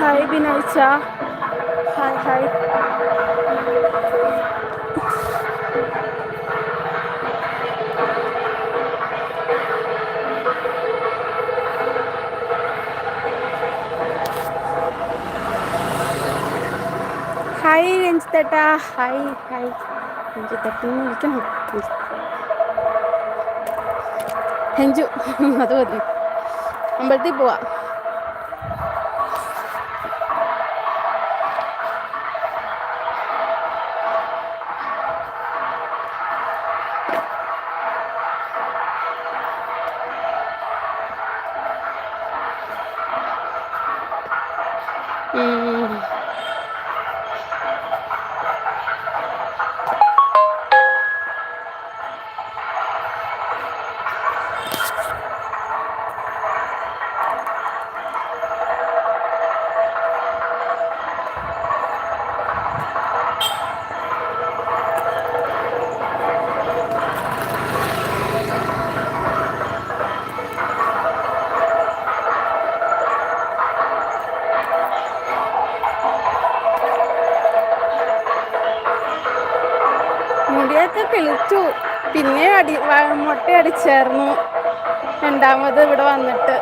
ബിനോയിച്ച hi hi hi രഞ്ജിത്തേട്ടാ hi hi രഞ്ജിത്തേട്ടൻ വിളിക്കണം രഞ്ജു അത് മതി അമ്പലത്തിൽ പോവാ. 嗯。മുടിയൊക്കെ കിളിച്ചു. പിന്നെ അടി മുട്ട അടിച്ചായിരുന്നു. രണ്ടാമത് ഇവിടെ വന്നിട്ട്.